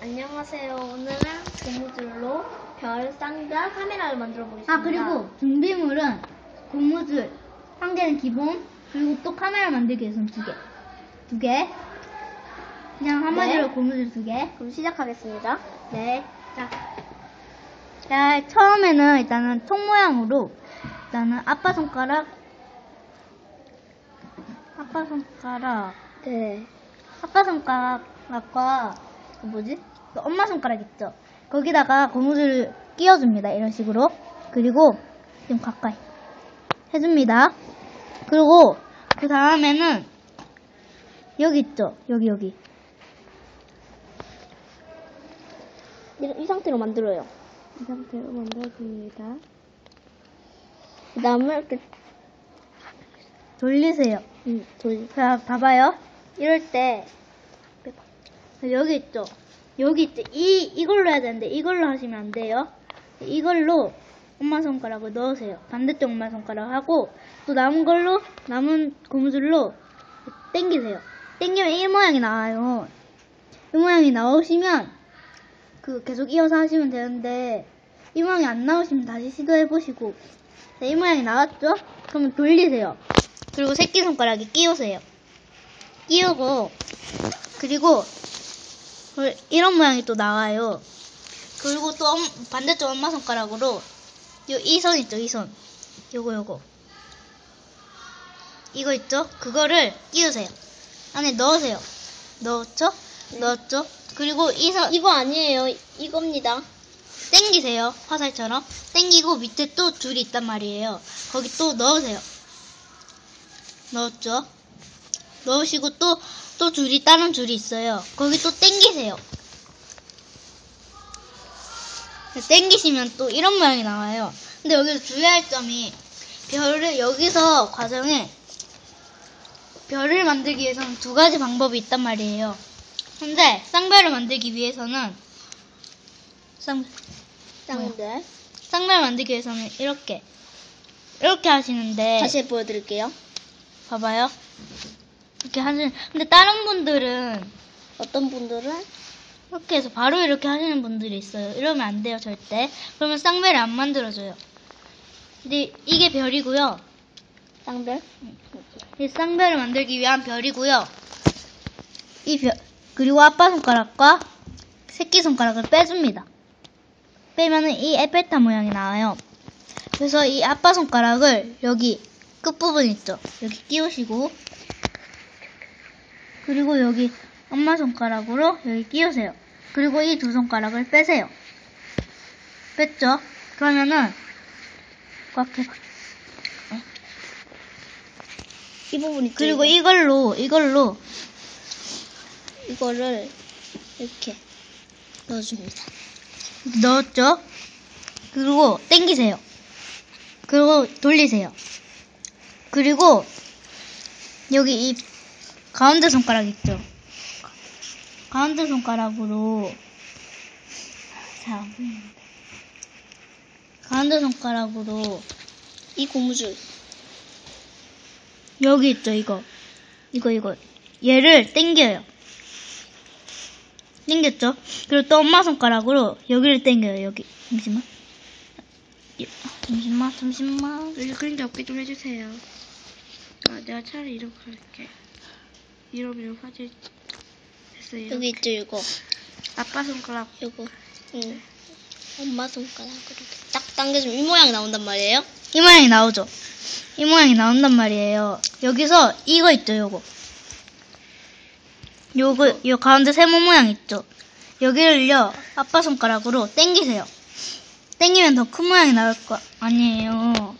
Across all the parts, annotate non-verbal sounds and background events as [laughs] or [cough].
안녕하세요. 오늘은 고무줄로 별, 쌍별, 카메라를 만들어 보겠습니다. 아 그리고 준비물은 고무줄 한 개는 기본 그리고 또 카메라 만들기 위해서는 두 개. 두 개. 그냥 한마디로 네. 고무줄 두 개. 그럼 시작하겠습니다. 네. 자. 자, 처음에는 일단은 총 모양으로 일단은 아빠 손가락 아빠 손가락 네. 아빠 손가락과 그 뭐지? 그 엄마 손가락 있죠? 거기다가 고무줄을 끼워줍니다. 이런 식으로. 그리고 좀 가까이 해줍니다. 그리고 그 다음에는 여기 있죠? 여기 여기. 이, 이 상태로 만들어요. 이 상태로 만들어줍니다. 그 다음에 이렇게 돌리세요. 음, 돌. 자, 봐봐요. 이럴 때 여기 있죠. 여기 있죠. 이 이걸로 해야 되는데 이걸로 하시면 안 돼요. 이걸로 엄마 손가락을 넣으세요. 반대쪽 엄마 손가락 하고 또 남은 걸로 남은 고무줄로 당기세요. 당기면 이 모양이 나와요. 이 모양이 나오시면 그 계속 이어서 하시면 되는데 이 모양이 안 나오시면 다시 시도해 보시고 이 모양이 나왔죠? 그러면 돌리세요. 그리고 새끼손가락에 끼우세요. 끼우고, 그리고, 그 이런 모양이 또 나와요. 그리고 또 엄- 반대쪽 엄마 손가락으로, 요, 이 선 있죠, 이 선. 요거, 요거. 이거 있죠? 그거를 끼우세요. 안에 넣으세요. 넣었죠? 넣었죠? 그리고 이 선, 이거 아니에요. 이겁니다. 땡기세요. 화살처럼. 땡기고 밑에 또 줄이 있단 말이에요. 거기 또 넣으세요. 넣었죠? 넣으시고 또, 또 줄이, 다른 줄이 있어요. 거기 또 땡기세요. 땡기시면 또 이런 모양이 나와요. 근데 여기서 주의할 점이 별을 여기서 과정에 별을 만들기 위해서는 두 가지 방법이 있단 말이에요. 근데 쌍별을 만들기 위해서는 쌍, 쌍별. 쌍별 만들기 위해서는 이렇게 이렇게 하시는데 다시 보여드릴게요. 봐봐요. 이렇게 하시는 근데 다른 분들은 어떤 분들은 이렇게 해서 바로 이렇게 하시는 분들이 있어요. 이러면 안 돼요, 절대. 그러면 쌍별을 안 만들어줘요. 근데 이게 별이고요. 쌍별. 이 쌍별을 만들기 위한 별이고요. 이 별, 그리고 아빠 손가락과 새끼 손가락을 빼줍니다. 빼면은 이 에펠탑 모양이 나와요. 그래서 이 아빠 손가락을 여기 끝부분 있죠? 여기 끼우시고, 그리고 여기 엄마 손가락으로 여기 끼우세요. 그리고 이 두 손가락을 빼세요. 뺐죠? 그러면은 꽉 해봐. 이 부분 있죠. 그리고. 이걸로, 이걸로 이거를 이렇게 넣어줍니다. 넣었죠? 그리고 당기세요. 그리고 돌리세요. 그리고 여기 이 가운데 손가락 있죠? 가운데 손가락으로 잘안 보이는데 가운데 손가락으로 이 고무줄. 여기 있죠 이거 이거 이거 얘를 당겨요 당겼죠 그리고 또 엄마 손가락으로 여기를 당겨요 여기 잠시만 예, 잠시만 잠시만 여기 그림자 없게 좀 해주세요. 아, 내가 차라리 이렇게 할게. 이러면 화질 됐어요. 여기 있죠, 이거. 아빠 손가락 요거. 응. 엄마 손가락으로 이렇게 딱 당겨주면 이 모양이 나온단 말이에요. 이 모양이 나오죠 이 모양이 나온단 말이에요 여기서 이거 있죠 요거 요거 요 가운데 세모 모양 있죠 여기를요 아빠 손가락으로 당기세요 당기면 더 큰 모양이 나올 거 아니에요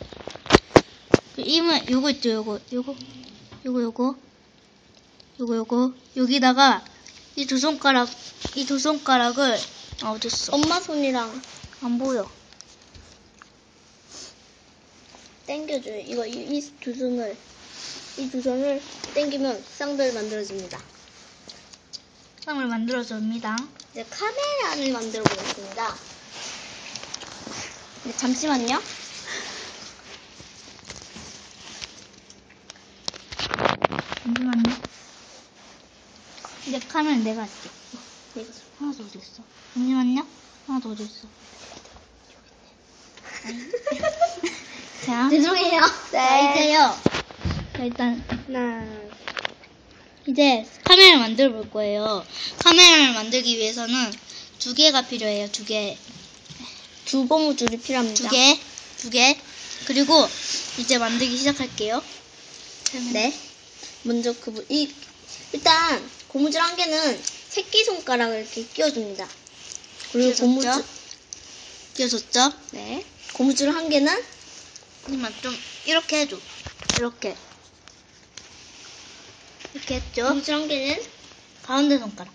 그이 모양 요거 있죠 요거 요거 요거 요거 요거 요거 여기다가 이 두 손가락 이 두 손가락을 아 어딨어 엄마 손이랑 안 보여 당겨줘요. 이거 이 두 손을 이 두 손을 당기면 쌍별 만들어집니다. 쌍을 만들어줍니다 이제 카메라를 만들어 보겠습니다. 네, 잠시만요. [laughs] 잠시만요. 카메라 내가 할게. 이거 하나 더 어디 있어? 잠시만요. 하나 더 어디 있어? 자, [laughs] 죄송해요. 자 이제요. 자, 일단 하나, 이제 카메라를 만들어 볼 거예요. 카메라를 만들기 위해서는 두 개가 필요해요. 두 개, 두 고무줄이 필요합니다. 두 개, 두 개. 그리고 이제 만들기 시작할게요. 네. 먼저 그, 부- 이, 일단, 고무줄 한 개는 새끼 손가락을 이렇게 끼워줍니다. 그리고 끼워줬죠? 고무줄, 끼워줬죠? 네. 고무줄 한 개는 하지만 좀 이렇게 해줘. 이렇게. 이렇게 했죠? 고무줄 한 개는 가운데 손가락.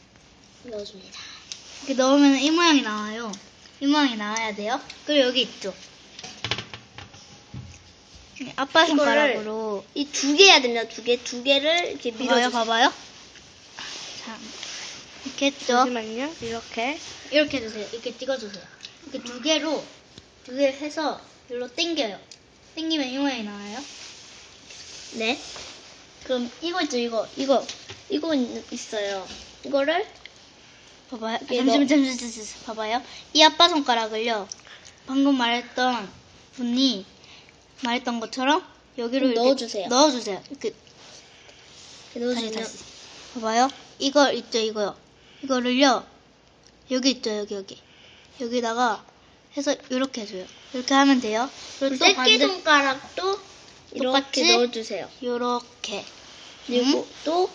넣어줍니다. 이렇게 넣으면 이 모양이 나와요. 이 모양이 나와야 돼요. 그리고 여기 있죠. 아빠 손가락으로 이 두 개 해야 됩니다. 두 개. 두 개를 이렇게 밀어주세요. 봐봐요. 자, 이렇게 했죠. 잠시만요. 이렇게. 이렇게 해주세요. 이렇게 찍어주세요. 이렇게 두 개로 두 개 해서 여기로 당겨요. 당기면 이 모양이 나와요. 네. 그럼 이거 있죠, 이거. 이거. 이거 있- 있어요. 이거를 봐봐요. 잠시만, 너- 잠시만, 잠시만. 봐봐요. 이 아빠 손가락을요. 방금 말했던 분이 말했던 것처럼 여기로 좀 이렇게 넣어주세요. 넣어주세요. 이렇게 이렇게 다시 넣어주면 다시. 봐봐요. 이거 있죠, 이거요. 이거를요. 여기 있죠, 여기 여기. 여기다가 해서 이렇게 해줘요. 이렇게 하면 돼요. 그리고 또 반대 새끼손가락도 이렇게 똑같이? 넣어주세요. 이렇게. 그리고 또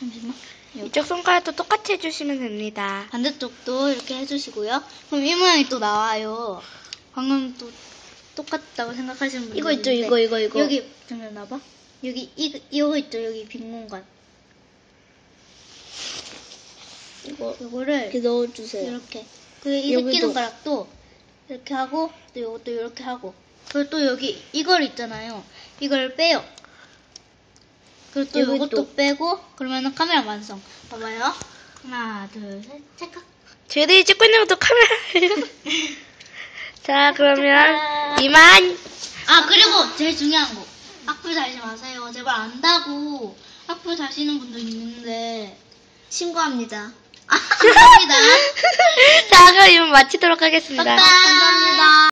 잠시만. 이쪽 손가락도 똑같이 해주시면 됩니다. 반대쪽도 이렇게 해주시고요. 그럼 이 모양이 또 나와요. 방금 또 똑같다고 생각하시는 분들 이거 있죠, 있는데 이거, 이거, 이거. 여기 잠깐 나봐. 여기 이 이거 있죠, 여기 빈 공간. 이거 이거를 이렇게 넣어주세요. 이렇게. 그이 여기도. 새끼 손가락도 이렇게 하고 또 이것도 이렇게 하고. 그리고 또 여기 이걸 있잖아요. 이걸 빼요. 그리고 또 이것도 또. 빼고 그러면은 카메라 완성. 봐봐요. 하나, 둘, 셋, 찰칵. 저희들이 찍고 있는 것도 카메라예요. [laughs] 자, 그러면 이만. 아 그리고 제일 중요한 거. 악플 달지 마세요. 제발 안다고. 악플 다시는 분도 있는데. 신고합니다. 아 감사합니다. [laughs] 자, 그럼 이만 마치도록 하겠습니다. 감사합니다